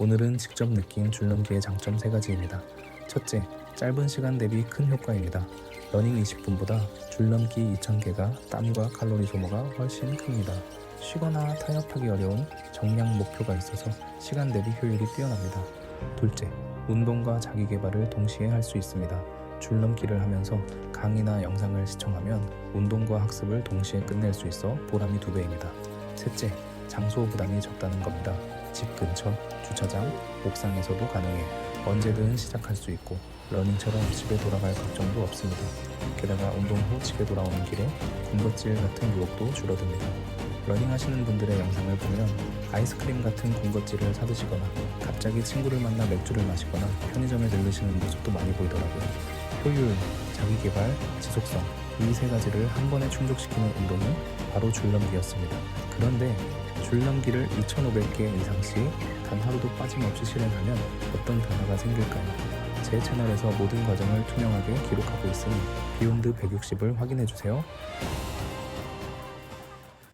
오늘은 직접 느낀 줄넘기의 장점 3가지입니다. 첫째, 짧은 시간 대비 큰 효과입니다. 러닝 20분보다 줄넘기 2000개가 땀과 칼로리 소모가 훨씬 큽니다. 쉬거나 타협하기 어려운 정량 목표가 있어서 시간 대비 효율이 뛰어납니다. 둘째, 운동과 자기 개발을 동시에 할 수 있습니다. 줄넘기를 하면서 강의나 영상을 시청하면 운동과 학습을 동시에 끝낼 수 있어 보람이 두 배입니다. 셋째, 장소 부담이 적다는 겁니다. 집 근처, 주차장, 옥상에서도 가능해 언제든 시작할 수 있고 러닝처럼 집에 돌아갈 걱정도 없습니다. 게다가 운동 후 집에 돌아오는 길에 군것질 같은 유혹도 줄어듭니다. 러닝 하시는 분들의 영상을 보면 아이스크림 같은 군것질을 사드시거나 갑자기 친구를 만나 맥주를 마시거나 편의점에 들르시는 모습도 많이 보이더라고요. 효율, 자기개발, 지속성 이 세 가지를 한 번에 충족시키는 운동이 바로 줄넘기였습니다. 그런데 줄넘기를 2,500개 이상씩 단 하루도 빠짐없이 실행하면 어떤 변화가 생길까요? 제 채널에서 모든 과정을 투명하게 기록하고 있으니 비욘드 160을 확인해 주세요.